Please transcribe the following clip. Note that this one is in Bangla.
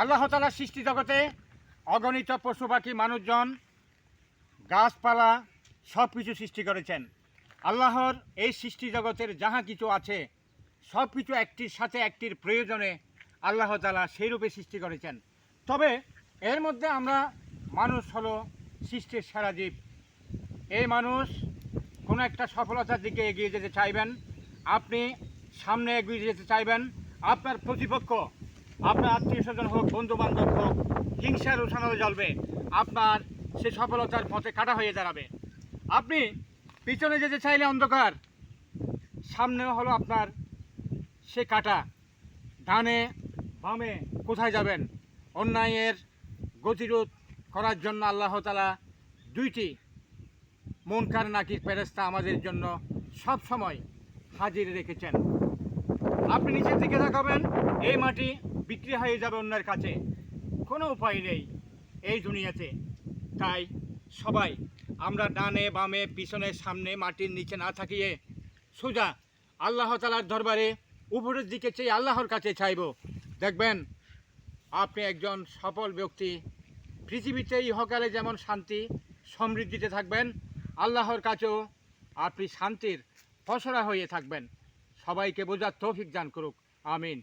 আল্লাহ তালা সৃষ্টি জগতে অগণিত পশু পাখি মানুষজন, গাছপালা সব কিছু সৃষ্টি করেছেন। আল্লাহর এই সৃষ্টি জগতের যাহা কিছু আছে সব কিছু একটির সাথে একটির প্রয়োজনে আল্লাহ তালা সেই রূপে সৃষ্টি করেছেন। তবে এর মধ্যে আমরা মানুষ হলো সৃষ্টির সারা জীব। এই মানুষ কোনো একটা সফলতার দিকে এগিয়ে যেতে চাইবেন, আপনি সামনে এগিয়ে যেতে চাইবেন, আপনার প্রতিপক্ষ আপনার আত্মীয় স্বজন হোক বন্ধু বান্ধব হোক, হিংসার উঠানো জ্বলবে, আপনার সে সফলতার পথে কাটা হয়ে দাঁড়াবে। আপনি পিছনে যেতে চাইলে অন্ধকার সামনে হলো আপনার সে কাটা। ডানে বামে কোথায় যাবেন? অন্যায়ের গতিরোধ করার জন্য আল্লাহ তালা দুইটি মনকার নাকির ফেরেস্তা আমাদের জন্য সব সময় হাজির রেখেছেন। আপনি নিচের দিকে তাকাবেন, এই মাটি বিক্রি হয়ে যাবে অন্যের কাছে। কোনো উপায় নেই। এই দুনিয়াতে। তাই সবাই, আমরা ডানে বামে পিছনে সামনে মাটির নিচে না থাকিয়ে সোজা আল্লাহ তালার দরবারে উপরের দিকে চেয়ে আল্লাহর কাছে চাইব। দেখবেন, আপনি একজন সফল ব্যক্তি। পৃথিবীতে ইহকালে যেমন শান্তি, সমৃদ্ধিতে থাকবেন, আল্লাহর কাছেও আপনি শান্তির ফসরা হয়ে থাকবেন। সবাইকে বোঝার তৌফিক দান করুক। আমিন।